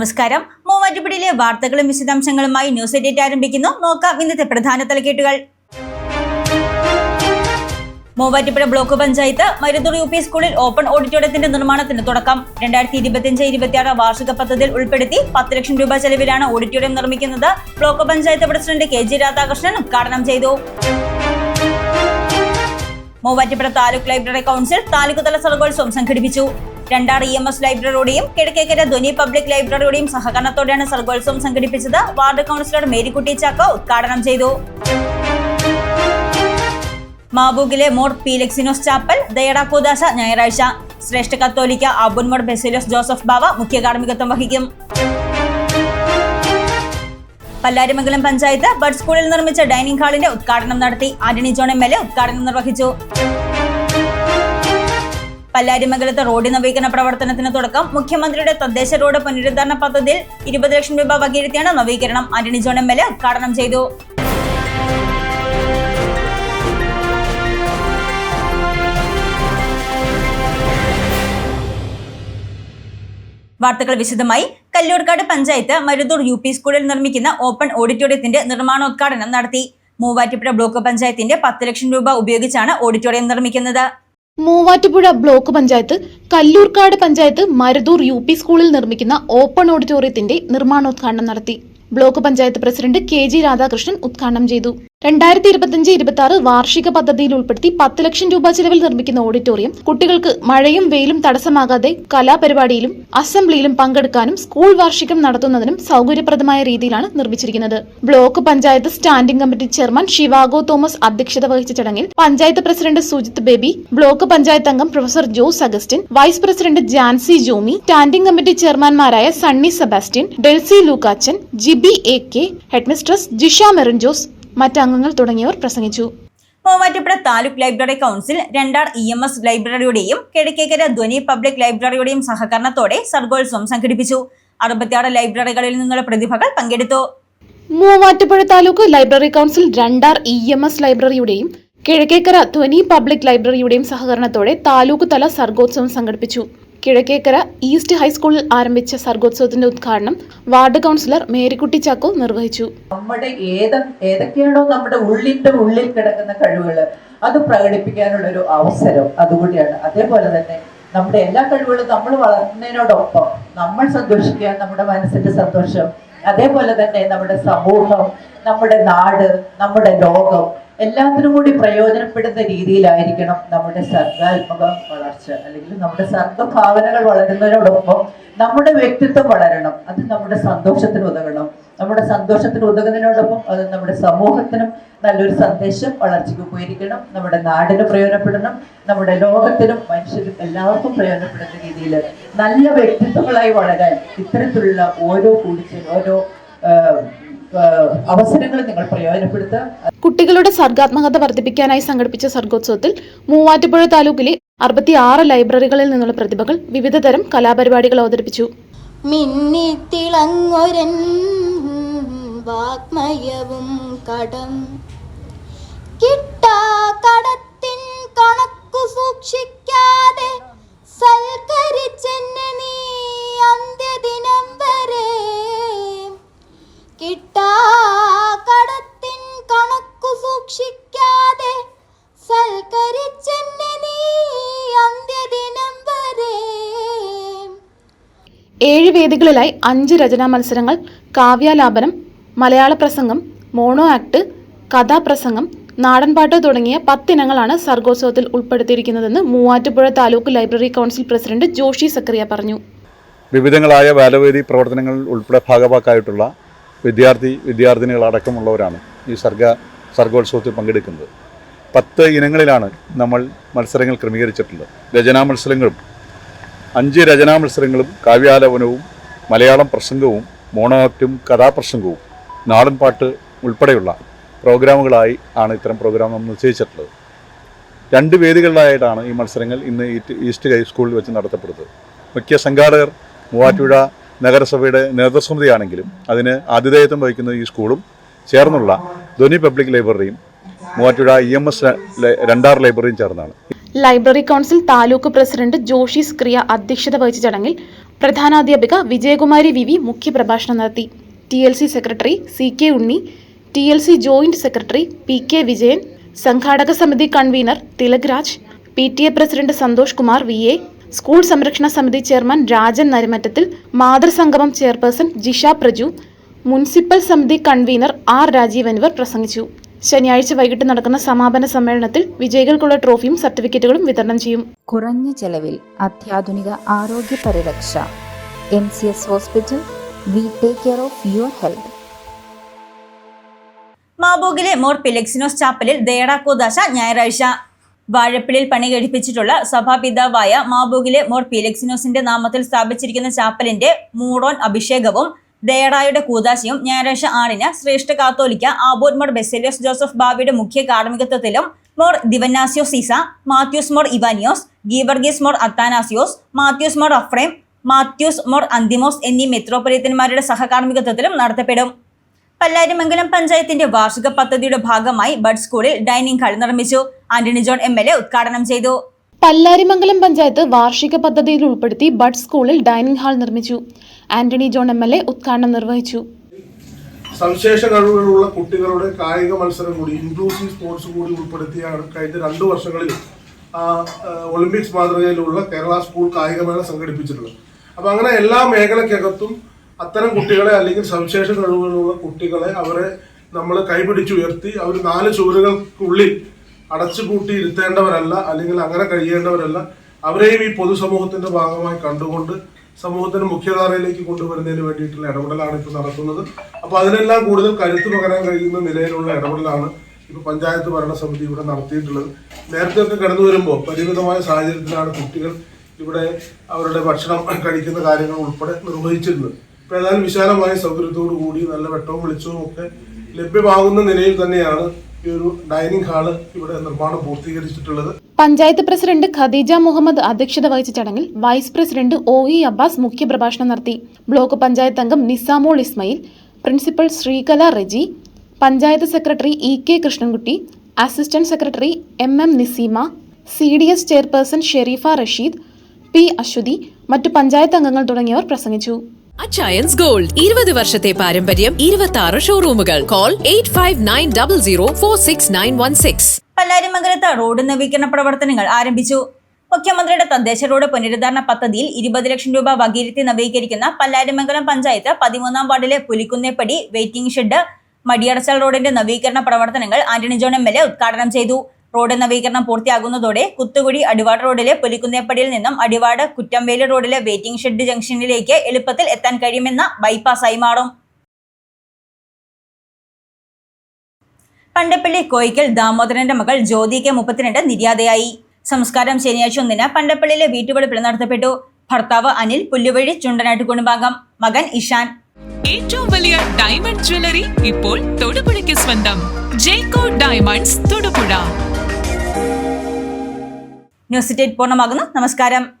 നമസ്കാരം. മൂവാറ്റുപുഴയിലെ വാർത്തകളും വിശദാംശങ്ങളുമായി ന്യൂസ് എഡിറ്റ് ആരംഭിക്കുന്നു. നോക്കാം ഇന്നത്തെ പ്രധാന തലക്കെട്ടുകൾ. Muvattupuzha block panchayat Maruthur U P സ്കൂളിൽ ഓപ്പൺ ഓഡിറ്റോറിയത്തിന്റെ നിർമ്മാണത്തിന് തുടക്കം. രണ്ടായിരത്തി ഇരുപത്തിയഞ്ച് ഇരുപത്തിയാറ് വാർഷിക പദ്ധതിയിൽ ഉൾപ്പെടുത്തി പത്ത് ലക്ഷം രൂപ ചെലവിലാണ് ഓഡിറ്റോറിയം നിർമ്മിക്കുന്നത്. Block panchayat president K G Radhakrishnan ഉദ്ഘാടനം ചെയ്തു. മൂവാറ്റുപുഴ താലൂക്ക് ലൈബ്രറി കൗൺസിൽ താലൂക്ക് തല സർഗോത്സവം സംഘടിപ്പിച്ചു. രണ്ടാർ ഇ എം എസ് ലൈബ്രറിയുടെയും കിഴക്കേക്കര ധ്വനി പബ്ലിക് ലൈബ്രറിയുടെയും സഹകരണത്തോടെയാണ് സർഗോത്സവം സംഘടിപ്പിച്ചത്. വാർഡ് കൗൺസിലർ മേരിക്കുട്ടി ചാക്ക ഉദ്ഘാടനം ചെയ്തു. മാബൂഗിലെ മോർ പീലക്സിനോസ് ചാപ്പൽ ദയടാക്കൂദാശ ഞായറാഴ്ച. ശ്രേഷ്ഠ കത്തോലിക്ക അബുൻമോർ ബെസിലോസ് ജോസഫ് ബാവ മുഖ്യ കാർമ്മികത്വം വഹിക്കും. പല്ലാരിമംഗലം പഞ്ചായത്ത് ബഡ് സ്കൂളിൽ നിർമ്മിച്ച ഡൈനിങ് ഹാളിന്റെ ഉദ്ഘാടനം നടത്തി Antony John M L A ഉദ്ഘാടനം നിർവഹിച്ചു. പല്ലാരിമംഗലത്ത് റോഡ് നവീകരണ പ്രവർത്തനത്തിന് തുടക്കം. മുഖ്യമന്ത്രിയുടെ തദ്ദേശ റോഡ് പുനരുദ്ധാരണ പദ്ധതിയിൽ ഇരുപത് ലക്ഷം രൂപ വകയിരുത്തിയാണ് നവീകരണം. Antony John M L A ഉദ്ഘാടനം ചെയ്തു. വാർത്തകൾ വിശദമായി. കല്ലൂർക്കാട് പഞ്ചായത്ത് മരുതൂർ യു പി സ്കൂളിൽ നിർമ്മിക്കുന്ന ഓപ്പൺ ഓഡിറ്റോറിയത്തിന്റെ നിർമ്മാണോദ്ഘാടനം നടത്തി. മൂവാറ്റുപുഴ ബ്ലോക്ക് പഞ്ചായത്തിന്റെ പത്ത് ലക്ഷം രൂപ ഉപയോഗിച്ചാണ് ഓഡിറ്റോറിയം നിർമ്മിക്കുന്നത്. Muvattupuzha block panchayat Kallurkkad panchayat Maruthur U P സ്കൂളിൽ നിർമ്മിക്കുന്ന ഓപ്പൺ ഓഡിറ്റോറിയത്തിന്റെ നിർമ്മാണോദ്ഘാടനം നടത്തി. Block panchayat president K G Radhakrishnan ഉദ്ഘാടനം ചെയ്തു. രണ്ടായിരത്തി ഇരുപത്തിയഞ്ച് ഇരുപത്തി ആറ് വാർഷിക പദ്ധതിയിൽ ഉൾപ്പെടുത്തി പത്ത് ലക്ഷം രൂപ ചെലവിൽ നിർമ്മിക്കുന്ന ഓഡിറ്റോറിയം കുട്ടികൾക്ക് മഴയും വെയിലും തടസ്സമാകാതെ കലാപരിപാടിയിലും അസംബ്ലിയിലും പങ്കെടുക്കാനും സ്കൂൾ വാർഷികം നടത്തുന്നതിനും സൗകര്യപ്രദമായ രീതിയിലാണ് നിർമ്മിച്ചിരിക്കുന്നത്. Block panchayat standing committee chairman Sivago Thomas അധ്യക്ഷത വഹിച്ച ചടങ്ങിൽ പഞ്ചായത്ത് പ്രസിഡന്റ് സുജിത് ബേബി ബ്ലോക്ക് പഞ്ചായത്ത് അംഗം professor Jose Augustine vice president Jancy Jomy standing committee ചെയർമാൻമാരായ Sunny Sebastian Delsy Lukachan Jiby A K headmistress Jisha Merin Jose മറ്റംഗങ്ങൾ തുടങ്ങിയവർ പ്രസംഗിച്ചു. Muvattupuzha taluk library council Randar E M S ലൈബ്രറിയുടെയും Kizhakkekara Dhwani public ലൈബ്രറിയുടെയും സഹകരണത്തോടെ സർഗോത്സവം സംഘടിപ്പിച്ചു. അറുപത്തിയാറ് ലൈബ്രറികളിൽ നിന്നുള്ള പ്രതിഭകൾ പങ്കെടുത്തു. Muvattupuzha taluk library council Randar E M S ലൈബ്രറിയുടെയും Kizhakkekara Dhwani public ലൈബ്രറിയുടെയും സഹകരണത്തോടെ താലൂക്ക് തല സർഗോത്സവം സംഘടിപ്പിച്ചു. കിഴക്കേക്കര ഈസ്റ്റ് ഹൈസ്കൂളിൽ ആരംഭിച്ച സർഗോത്സവത്തിന്റെ ഉദ്ഘാടനം വാർഡ് കൗൺസിലർ മേരിക്കുട്ടി ചാക്കോ നിർവഹിച്ചു. നമ്മുടെ ഏത് ഏതൊക്കെയാണോ നമ്മുടെ ഉള്ളിന്റെ ഉള്ളിൽ കിടക്കുന്ന കഴിവുകൾ അത് പ്രകടിപ്പിക്കാനുള്ള ഒരു അവസരം അതുകൂടിയാണ്. അതേപോലെ തന്നെ നമ്മുടെ എല്ലാ കഴിവുകളും നമ്മൾ വളർത്തുന്നതിനോടൊപ്പം നമ്മൾ സന്തോഷിക്കുക നമ്മുടെ മനസ്സിന്റെ സന്തോഷം അതേപോലെ തന്നെ നമ്മുടെ സമൂഹം നമ്മുടെ നാട് നമ്മുടെ ലോകം എല്ലാത്തിനും കൂടി പ്രയോജനപ്പെടുന്ന രീതിയിലായിരിക്കണം നമ്മുടെ സർഗാത്മക വളർച്ച. അല്ലെങ്കിൽ നമ്മുടെ സർഗഭാവനകൾ വളരുന്നതിനോടൊപ്പം നമ്മുടെ വ്യക്തിത്വം വളരണം. അത് നമ്മുടെ സന്തോഷത്തിന് ഉതകണം. നമ്മുടെ സന്തോഷത്തിന് ഉതകുന്നതിനോടൊപ്പം അത് നമ്മുടെ സമൂഹത്തിനും നല്ലൊരു സന്ദേശം വളർച്ചയ്ക്ക് പോയിരിക്കണം നമ്മുടെ നാടിന് പ്രയോജനപ്പെടണം. നമ്മുടെ ലോകത്തിനും മനുഷ്യരും എല്ലാവർക്കും പ്രയോജനപ്പെടുന്ന രീതിയിൽ നല്ല വ്യക്തിത്വങ്ങളായി വളരാൻ ഇത്തരത്തിലുള്ള ഓരോ കൂടിച്ചും ഓരോ ആ, നിങ്ങൾ പ്രയോജനപ്പെടുത്തുക കുട്ടികളുടെ സർഗാത്മകത വർദ്ധിപ്പിക്കാനായി സംഘടിപ്പിച്ച സർഗോത്സവത്തിൽ മൂവാറ്റുപുഴ താലൂക്കിലെ അറുപത്തി ആറ് ലൈബ്രറികളിൽ നിന്നുള്ള പ്രതിഭകൾ വിവിധതരം കലാപരിപാടികൾ അവതരിപ്പിച്ചു. മിന്നിത്തിളങ്ങൊരൻ വാഗ്മയവും കടം. കിട്ടാ കടത്തിൻ കണക്കു ഏഴ് വേദികളിലായി അഞ്ച് രചനാ മത്സരങ്ങൾ കാവ്യാലാപനം മലയാള പ്രസംഗം മോണോ ആക്ട് കഥാപ്രസംഗം നാടൻപാട്ട് തുടങ്ങിയ പത്തിനങ്ങളാണ് സർഗോത്സവത്തിൽ ഉൾപ്പെടുത്തിയിരിക്കുന്നതെന്ന് Muvattupuzha taluk library council president Joshy Zacharia പറഞ്ഞു. വിവിധങ്ങളായ ബാലവേദി പ്രവർത്തനങ്ങളിൽ ഉൾപ്പെടെ ഭാഗമാക്കായിട്ടുള്ള വിദ്യാർത്ഥി വിദ്യാർത്ഥിനികൾ അടക്കമുള്ളവരാണ് ഈ സർഗ സർഗോത്സവത്തിൽ പങ്കെടുക്കുന്നത്. പത്ത് ഇനങ്ങളിലാണ് നമ്മൾ മത്സരങ്ങൾ ക്രമീകരിച്ചിട്ടുള്ളത്. രചനാ മത്സരങ്ങളും അഞ്ച് രചനാ മത്സരങ്ങളും കാവ്യാലാപനവും മലയാളം പ്രസംഗവും മോണോ കഥാപ്രസംഗവും നാടൻ പാട്ട് ഉൾപ്പെടെയുള്ള പ്രോഗ്രാമുകളായി ആണ് ഇത്തരം പ്രോഗ്രാം നമ്മൾ നിശ്ചയിച്ചിട്ടുള്ളത്. രണ്ട് വേദികളിലായിട്ടാണ് ഈ മത്സരങ്ങൾ ഇന്ന് ഈസ്റ്റ് ഹൈ സ്കൂളിൽ വെച്ച് നടത്തപ്പെടുന്നത്. മുഖ്യ സംഘാടകർ മൂവാറ്റുപുഴ നഗരസഭയുടെ നേതൃസമിതിയാണെങ്കിലും അതിന് ആതിഥേയത്വം വഹിക്കുന്ന ഈ സ്കൂളും ചേർന്നുള്ള Dhwani public ലൈബ്രറിയും Muvattupuzha E M S Randar ലൈബ്രറിയും ചേർന്നാണ്. Library council taluk president Joshy Zacharia അധ്യക്ഷത വഹിച്ച ചടങ്ങിൽ പ്രധാനാധ്യാപിക വിജയകുമാരി വി വി മുഖ്യപ്രഭാഷണം നടത്തി. T L C secretary C K Unni T L C joint secretary P K Vijayan സംഘാടക സമിതി convener Thilak Raj P T A president Santhosh Kumar V A school സംരക്ഷണ സമിതി ചെയർമാൻ രാജൻ നരിമറ്റത്തിൽ മാതൃസംഗമം ചെയർപേഴ്സൺ ജിഷ പ്രജു മുനിസിപ്പൽ സമിതി convener R Rajeev എന്നിവർ പ്രസംഗിച്ചു. ശനിയാഴ്ച വൈകിട്ട് നടക്കുന്ന സമാപന സമ്മേളനത്തിൽ വിജയികൾക്കുള്ള ട്രോഫിയും സർട്ടിഫിക്കറ്റുകളും വിതരണം ചെയ്യും. കുറഞ്ഞ ചെലവിൽ അത്യാധുനിക ആരോഗ്യ പരിരക്ഷ. M C S hospital we take care of your health മാബോഗിലെ Mor Philoxenos ചാപ്പലിൽ ദേടാക്കോദാശ കൂദാശ ഞായറാഴ്ച. വാഴപ്പിളിൽ പണി കഴിപ്പിച്ചിട്ടുള്ള സഭാപിതാവായ മാബോഗിലെ മോർ പിലക്സിനോസിന്റെ നാമത്തിൽ സ്ഥാപിച്ചിരിക്കുന്ന ചാപ്പലിന്റെ മൂടോൺ അഭിഷേകവും ദേടായുടെ കൂതാശിയും ഞായറാഴ്ച ആറിന് ശ്രേഷ്ഠ കാത്തോലിക്ക ആബോഡ് മോർ ബെസേലിയോസ് ജോസഫ് ബാബിയുടെ മുഖ്യ കാർമ്മികത്വത്തിലും മോർ ദിവന്നാസിയോ സീസ മാത്യൂസ് മോർ ഇവാനിയോസ് ഗീവർഗീസ് മോർ അത്താനാസിയോസ് മാത്യൂസ് മോർ അഫ്രേം മാത്യൂസ് മോർ അന്തിമോസ് എന്നീ മെത്രോപൊലിയത്തന്മാരുടെ സഹകാർമ്മികത്വത്തിലും നടത്തപ്പെടും. പല്ലാരിമംഗലം പഞ്ചായത്തിന്റെ വാർഷിക പദ്ധതിയുടെ ഭാഗമായി ബഡ് സ്കൂളിൽ ഡൈനിങ് ഹാൾ നിർമ്മിച്ചു. ആന്റണി ജോൺ എ ഉദ്ഘാടനം ചെയ്തു. പല്ലാരിമംഗലം പഞ്ചായത്ത് വാർഷിക പദ്ധതിയിൽ ഉൾപ്പെടുത്തി ബഡ് സ്കൂളിൽ ഡൈനിങ് ഹാൾ നിർമ്മിച്ചു. Antony John M L A ഉദ്ഘാടനം നിർവഹിച്ചു. സവിശേഷ കഴിവുകളുള്ള കുട്ടികളുടെ കായിക മത്സരം കൂടി ഇൻക്ലൂസീവ് സ്പോർട്സ് കൂടി ഉൾപ്പെടുത്തിയാണ് കഴിഞ്ഞ രണ്ടു വർഷങ്ങളിൽ ഒളിമ്പിക്സ് മാതൃകയിലുള്ള കേരള സ്കൂൾ കായികമേള സംഘടിപ്പിച്ചിട്ടുള്ളത് അപ്പൊ അങ്ങനെ എല്ലാ മേഖലക്കകത്തും അത്തരം കുട്ടികളെ അല്ലെങ്കിൽ സവിശേഷ കഴിവുകളുള്ള കുട്ടികളെ അവരെ നമ്മൾ കൈപിടിച്ചുയർത്തി അവർ നാല് ചുവരുകൾക്കുള്ളിൽ അടച്ചുപൂട്ടി ഇരുത്തേണ്ടവരല്ല അല്ലെങ്കിൽ അങ്ങനെ കഴിയേണ്ടവരല്ല അവരെയും ഈ പൊതുസമൂഹത്തിന്റെ ഭാഗമായി കണ്ടുകൊണ്ട് സമൂഹത്തിന് മുഖ്യധാരയിലേക്ക് കൊണ്ടുവരുന്നതിന് വേണ്ടിയിട്ടുള്ള ഇടപെടലാണ് ഇപ്പോൾ നടക്കുന്നത്. അപ്പോൾ അതിനെല്ലാം കൂടുതൽ കരുത്ത് പകരാൻ കഴിയുന്ന നിലയിലുള്ള ഇടപെടലാണ് ഇപ്പോൾ പഞ്ചായത്ത് ഭരണസമിതി ഇവിടെ നടത്തിയിട്ടുള്ളത്. നേരത്തെ ഒക്കെ കടന്നു വരുമ്പോൾ പരിമിതമായ സാഹചര്യത്തിലാണ് കുട്ടികൾ ഇവിടെ അവരുടെ ഭക്ഷണം കഴിക്കുന്ന കാര്യങ്ങൾ ഉൾപ്പെടെ നിർവഹിച്ചിരുന്നത്. ഇപ്പൊ ഏതായാലും വിശാലമായ സൗകര്യത്തോടു കൂടി നല്ല വെട്ടവും വെളിച്ചവും ഒക്കെ ലഭ്യമാകുന്ന നിലയിൽ തന്നെയാണ് ഇവിടെ നിർമ്മാണം പഞ്ചായത്ത് പ്രസിഡന്റ് ഖദീജ മുഹമ്മദ് അധ്യക്ഷത വഹിച്ച ചടങ്ങിൽ vice president O E Abbas മുഖ്യപ്രഭാഷണം നടത്തി. ബ്ലോക്ക് പഞ്ചായത്ത് അംഗം Nisamol Ismail principal Sreekala Reji panchayat secretary E K Krishnankutty assistant secretary M M Niseema C D S chairperson Shareefa Rasheed P Aswathy മറ്റു പഞ്ചായത്ത് അംഗങ്ങൾ തുടങ്ങിയവർ പ്രസംഗിച്ചു. അച്ചയൻസ് ഗോൾഡ് ഇരുപത് വർഷത്തെ പാരമ്പര്യം ഇരുപത്തി ആറ് ഷോറൂമുകൾ call eight five nine double zero four six nine one six പല്ലാരിമംഗലത്ത് road നവീകരണ പ്രവർത്തനങ്ങൾ ആരംഭിച്ചു. മുഖ്യമന്ത്രിയുടെ തദ്ദേശ റോഡ് പുനരുദ്ധാരണ പദ്ധതിയിൽ ഇരുപത് ലക്ഷം രൂപ വകയിരുത്തി നവീകരിക്കുന്ന പല്ലാരിമംഗലം പഞ്ചായത്ത് പതിമൂന്നാം വാർഡിലെ പുലിക്കുന്നേപ്പടി വെയിറ്റിംഗ് ഷെഡ് മടിയടച്ചൽ റോഡിന്റെ നവീകരണ പ്രവർത്തനങ്ങൾ Antony John M L A ഉദ്ഘാടനം ചെയ്തു. റോഡ് നവീകരണം പൂർത്തിയാകുന്നതോടെ കുത്തുകുടി അടിവാട് റോഡിലെ പുലിക്കുന്നേപ്പടിയിൽ നിന്നും അടിവാട് കുറ്റംവേലി റോഡിലെ വെയിറ്റിംഗ് ഷെഡ് ജംഗ്ഷനിലേക്ക് എളുപ്പത്തിൽ എത്താൻ കഴിയുമെന്ന ബൈപ്പാസായി മാറും. പണ്ടപ്പള്ളി കോയിക്കൽ ദാമോദരന്റെ മകൾ ജ്യോതി കെ മുപ്പത്തിരണ്ട് നിര്യാതയായി. സംസ്കാരം ശനിയാഴ്ച ഒന്നിന് പണ്ടപ്പള്ളിയിലെ വീട്ടുവളപ്പിൽ നടത്തപ്പെട്ടു. ഭർത്താവ് അനിൽ പുല്ലുവഴി ചുണ്ടനാട്ട് കുടുംബാംഗം. മകൻ ഇഷാൻ. ഏറ്റവും വലിയ ഡയമണ്ട് ജ്വല്ലറി ഇപ്പോൾ തൊടുപുഴയ്ക്ക് സ്വന്തം. Jeco diamonds Thodupuzha. News date പൂർണമാകുന്നു. നമസ്കാരം.